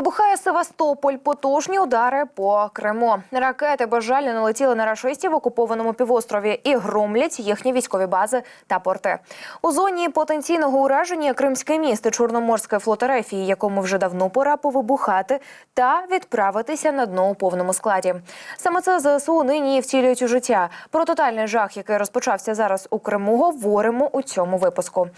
Вибухає Севастополь. Потужні удари по Криму. Ракети безжально налетіли на рашистів в окупованому півострові і громлять їхні військові бази та порти. У зоні потенційного ураження Кримське місто Чорноморське флотерефії, якому вже давно пора повибухати та відправитися на дно у повному складі. Саме це ЗСУ нині втілюють у життя. Про тотальний жах, який розпочався зараз у Криму, говоримо у цьому випуску.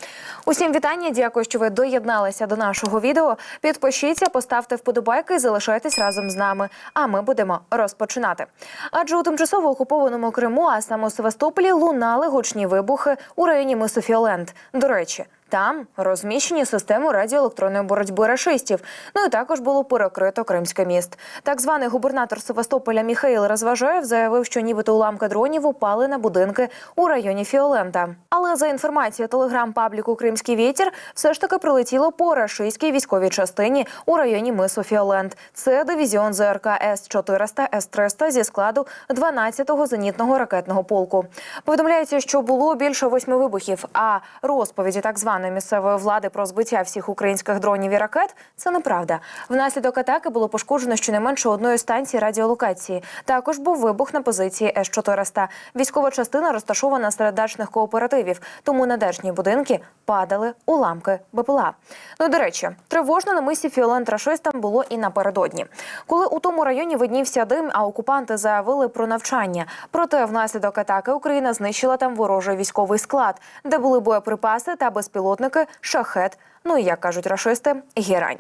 Усім вітання. Дякую, що ви доєдналися до нашого відео. Підпишіться, поставте вподобайки і залишайтесь разом з нами. А ми будемо розпочинати. Адже у тимчасово окупованому Криму, а саме у Севастополі, лунали гучні вибухи у районі мису Фіолент. До речі. Там розміщені системи радіоелектронної боротьби рашистів. Ну і також було перекрито Кримське міст. Так званий губернатор Севастополя Міхаїл Розважаєв заявив, що нібито уламки дронів упали на будинки у районі Фіолента. Але за інформацією телеграм-пабліку Кримський вітер, все ж таки прилетіло по рашистській військовій частині у районі мису Фіолент. Це дивізіон ЗРК С 400 С 300 зі складу 12-го зенітного ракетного полку. Повідомляється, що було більше восьми вибухів. А розповіді так званої місцевої влади про збиття всіх українських дронів і ракет це неправда. Внаслідок атаки було пошкоджено щонайменше одної станції радіолокації. Також був вибух на позиції С 400 Військова частина розташована серед дачних кооперативів, тому на будинки падали уламки БПЛА. Ну до речі, тривожно на мисі Фіолент рашистам було і напередодні, коли у тому районі виднівся дим, а окупанти заявили про навчання. Проте внаслідок атаки Україна знищила там ворожий військовий склад, де були боєприпаси та безпілотники шахет. Ну і як кажуть рашисти, герань.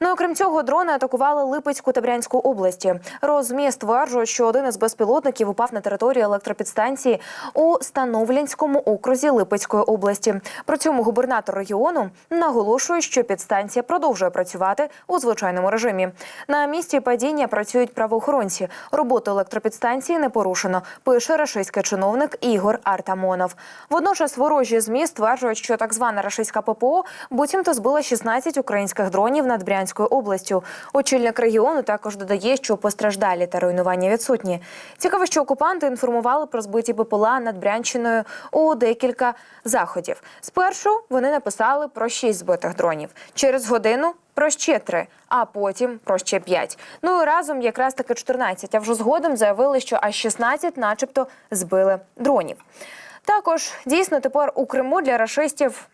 Ну окрім цього, дрони атакували Липецьку та Брянську області. Розмі стверджують, що один із безпілотників упав на територію електропідстанції у Становлянському окрузі Липецької області. При цьому губернатор регіону наголошує, що підстанція продовжує працювати у звичайному режимі. На місці падіння працюють правоохоронці. Роботу електропідстанції не порушено. Пише рашистський чиновник Ігор Артамонов. Водночас ворожі змі стверджують, що так звана рашистська ППО буцімто збила 16 українських дронів над Брянською областю. Очільник регіону також додає, що постраждалі та руйнування відсутні. Цікаво, що окупанти інформували про збиті БПЛА над Брянщиною у декілька заходів. Спершу вони написали про 6 збитих дронів. Через годину про ще три, а потім про ще п'ять. Ну і разом якраз таки 14, А вже згодом заявили, що аж 16 начебто збили дронів. Також дійсно тепер у Криму для рашистів.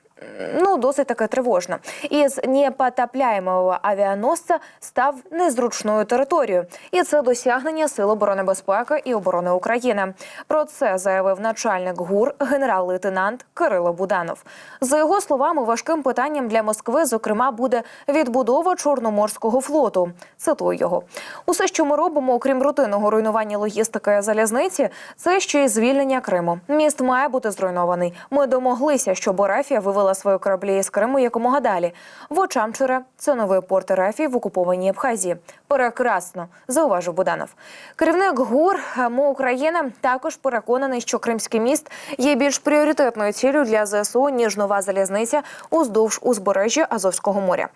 Ну, досить таки тривожно. Із непотопляємого авіаносця став незручною територією, і це досягнення Сил оборони безпеки і оборони України. Про це заявив начальник ГУР генерал-лейтенант Кирило Буданов. За його словами, важким питанням для Москви, зокрема, буде відбудова Чорноморського флоту. Цитую його: усе, що ми робимо, окрім рутинного руйнування логістики залізниці, це ще й звільнення Криму. Міст має бути зруйнований. Ми домоглися, щоб Орефія вивела свої кораблі із Криму якомога далі. В Очамчуре – це новий порт Ерефії в окупованій Абхазії. Прекрасно, зауважив Буданов. Керівник ГУР МО України також переконаний, що Кримський міст є більш пріоритетною цілею для ЗСУ ніж нова залізниця уздовж узбережжя Азовського моря.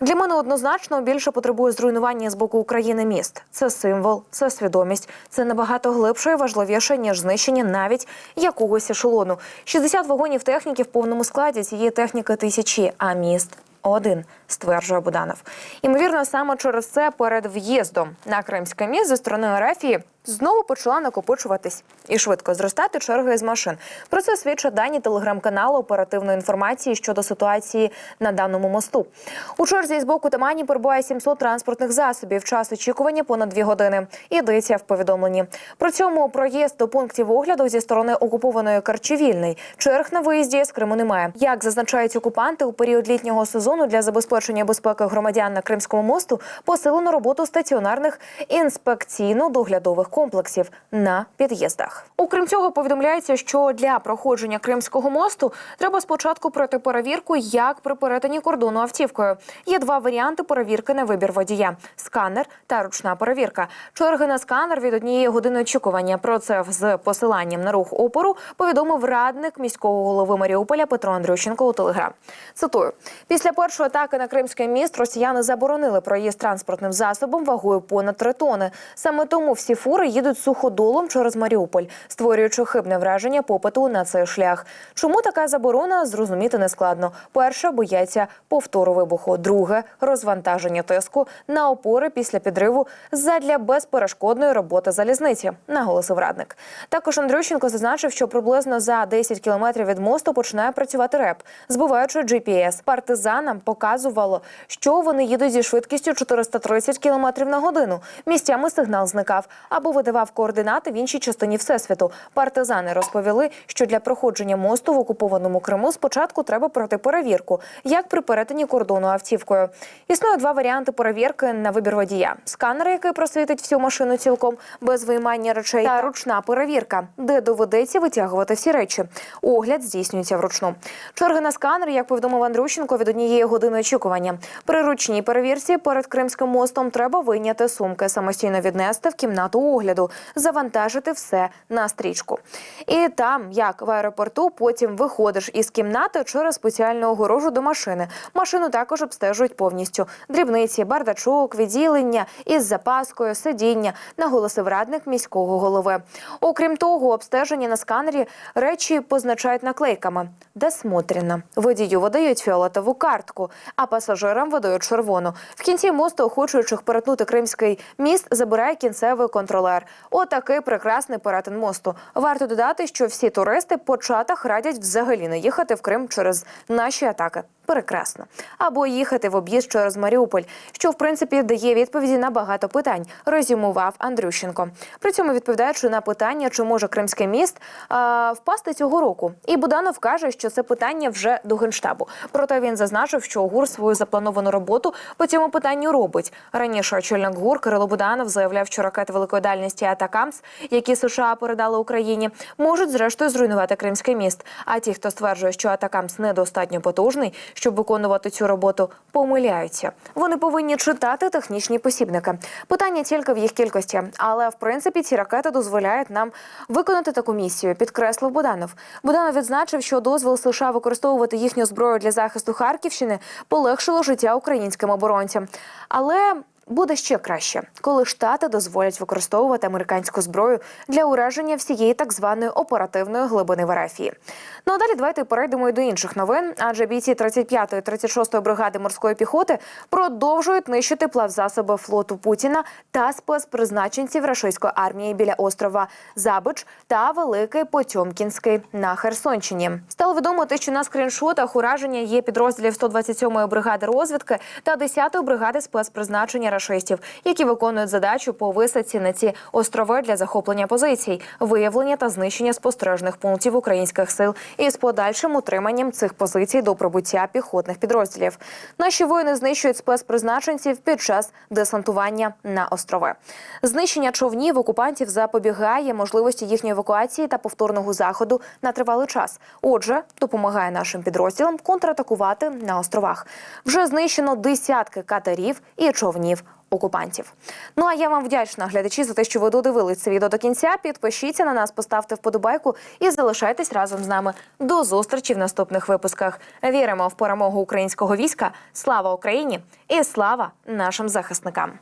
Для мене однозначно більше потребує зруйнування з боку України міст. Це символ, це свідомість, це набагато глибше і важливіше ніж знищення навіть якогось ешелону. 60 вагонів техніки в повному складі цієї техніки тисячі, а міст один, стверджує Буданов. Імовірно, саме через це перед в'їздом на Кримське міст зі сторони Арафії знову почала накопичуватись і швидко зростати черги з машин. Про це свідчать дані телеграм-каналу оперативної інформації щодо ситуації на даному мосту. У черзі з боку Тамані перебуває 700 транспортних засобів. Час очікування понад дві години. Йдеться в повідомленні. При цьому проїзд до пунктів огляду зі сторони окупованої Карчі вільний. Черг на виїзді з Криму немає. Як зазначають окупанти у період літнього сезону для забезпечення безпеки громадян на Кримському мосту посилено роботу стаціонарних інспекційно-доглядових комплексів на під'їздах. Окрім цього, повідомляється, що для проходження Кримського мосту треба спочатку пройти перевірку, як при перетині кордону автівкою. Є два варіанти перевірки на вибір водія: сканер та ручна перевірка. Черги на сканер від однієї години очікування. Про це з посиланням на рух опору повідомив радник міського голови Маріуполя Петро Андрющенко у телеграм. Цитую: після першої атаки на Кримський міст росіяни заборонили проїзд транспортним засобом вагою понад 3 тони. Саме тому всі фури опори їдуть суходолом через Маріуполь, створюючи хибне враження попиту на цей шлях. Чому така заборона зрозуміти нескладно. Перше бояться повтору вибуху. Друге розвантаження тиску на опори після підриву задля безперешкодної роботи залізниці, наголосив радник. Також Андрющенко зазначив, що приблизно за 10 кілометрів від мосту починає працювати РЕП, збиваючи GPS. Партизанам показувало, що вони їдуть зі швидкістю 430 км на годину. Місцями сигнал зникав або видавав координати в іншій частині всесвіту. Партизани розповіли, що для проходження мосту в окупованому Криму спочатку треба пройти перевірку, як при перетині кордону автівкою. Існує два варіанти перевірки на вибір водія: сканер, який просвітить всю машину цілком без виймання речей, та ручна перевірка, де доведеться витягувати всі речі. Огляд здійснюється вручну. Черги на сканер, як повідомив Андрющенко, від однієї години очікування. При ручній перевірці перед Кримським мостом треба вийняти сумки, самостійно віднести в кімнату огляду, завантажити все на стрічку. І там, як в аеропорту, потім виходиш із кімнати через спеціальну огорожу до машини. Машину також обстежують повністю. Дрібниці, бардачок, відділення із запаскою, сидіння, наголосив радник міського голови. Окрім того, обстеження на сканері речі позначають наклейками. Досмотрено. Водію видають фіолетову картку, а пасажирам видають червону. В кінці мосту охочуючих перетнути Кримський міст забирає кінцевий контролер. Отакий прекрасний перетин мосту. Варто додати, що всі туристи по чатах радять взагалі не їхати в Крим через наші атаки. Прекрасно. Або їхати в об'їзд через Маріуполь, що в принципі дає відповіді на багато питань, резюмував Андрющенко. При цьому відповідаючи на питання, чи може Кримський міст а, впасти цього року. І Буданов каже, що це питання вже до генштабу. Проте він зазначив, що ГУР свою заплановану роботу по цьому питанню робить. Раніше очільник ГУР Кирило Буданов заявляв, що ракети великої дальності Атакамс, які США передали Україні, можуть зрештою зруйнувати Кримський міст. А ті, хто стверджує, що Атакамс недостатньо потужний, щоб виконувати цю роботу, помиляються. Вони повинні читати технічні посібники. Питання тільки в їх кількості, але в принципі ці ракети дозволяють нам виконати таку місію. Підкреслив Буданов. Буданов відзначив, що дозвіл США використовувати їхню зброю для захисту Харківщини полегшило життя українським оборонцям. Але Буде ще краще, коли штати дозволять використовувати американську зброю для ураження всієї так званої оперативної глибини в Арафії. Ну а далі давайте перейдемо і до інших новин. Адже бійці 35-ї, 36-ї бригади морської піхоти продовжують нищити плавзасоби флоту Путіна та спецпризначенців рашистської армії біля острова Забич та Великий Потьомкінський на Херсонщині. Стало відомо те, що на скріншотах ураження є підрозділів 127-ї бригади розвідки та 10-ї бригади спецпризначення рашистів, які виконують задачу по висадці на ці острови для захоплення позицій, виявлення та знищення спостережних пунктів українських сил із подальшим утриманням цих позицій до прибуття піхотних підрозділів. Наші воїни знищують спецпризначенців під час десантування на острови. Знищення човнів окупантів запобігає можливості їхньої евакуації та повторного заходу на тривалий час. Отже, допомагає нашим підрозділам контратакувати на островах. Вже знищено десятки катерів і човнів. Окупантів. Ну а я вам вдячна, глядачі, за те, що ви додивились це відео до кінця. Підпишіться на нас, поставте вподобайку і залишайтесь разом з нами. До зустрічі в наступних випусках. Віримо в перемогу українського війська. Слава Україні і слава нашим захисникам!